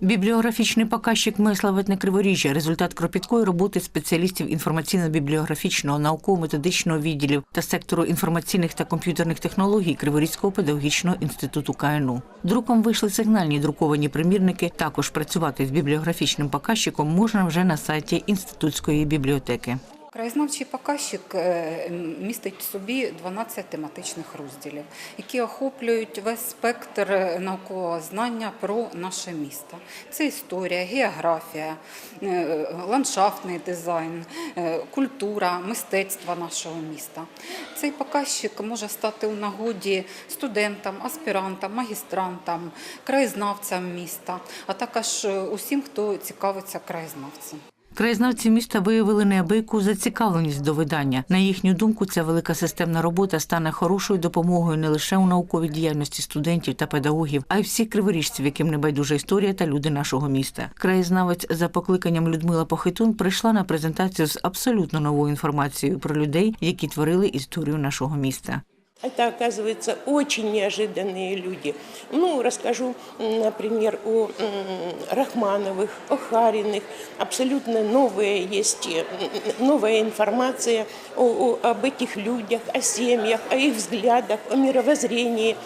Бібліографічний показчик Миславетне Криворіжжя – результат кропіткої роботи спеціалістів інформаційно-бібліографічного, науково-методичного відділів та сектору інформаційних та комп'ютерних технологій Криворізького педагогічного інституту КНУ. Друком вийшли сигнальні друковані примірники. Також працювати з бібліографічним показчиком можна вже на сайті інститутської бібліотеки. Краєзнавчий показчик е, містить в собі 12 тематичних розділів, які охоплюють весь спектр е, наукового знання про наше місто. Це історія, географія, е, ландшафтний дизайн, культура, мистецтво нашого міста. Цей показчик може стати у нагоді студентам, аспірантам, магістрантам, краєзнавцям міста, а також усім, хто цікавиться краєзнавцем. Краєзнавці міста виявили неабияку зацікавленість до видання. На їхню думку, ця велика системна робота стане хорошою допомогою не лише у науковій діяльності студентів та педагогів, а й всіх криворіжців, яким не байдужа історія та люди нашого міста. Краєзнавець за покликанням Людмила Похитун прийшла на презентацію з абсолютно новою інформацією про людей, які творили історію нашого міста. Это, оказывается, очень неожиданные люди. Ну, расскажу, м, например, о м, Рахмановых, о Хариных. Абсолютно новая есть, э, м, новая информация о, о- об этих людях, о семьях, о их взглядах, о мировоззрении.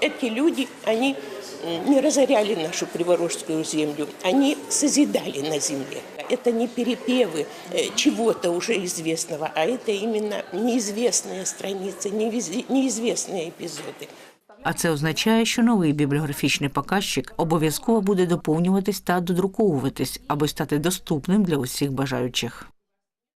Э, Эти люди, они м, не разоряли нашу Приворожскую землю, они созидали на земле. Это не перепевы э, чего-то уже известного, а это именно неизвестные страницы, невиз- неизвестные эпизоды. А це означає, що новий бібліографічний показчик обов'язково буде доповнюватись та додруковуватись, аби стати доступним для усіх бажаючих.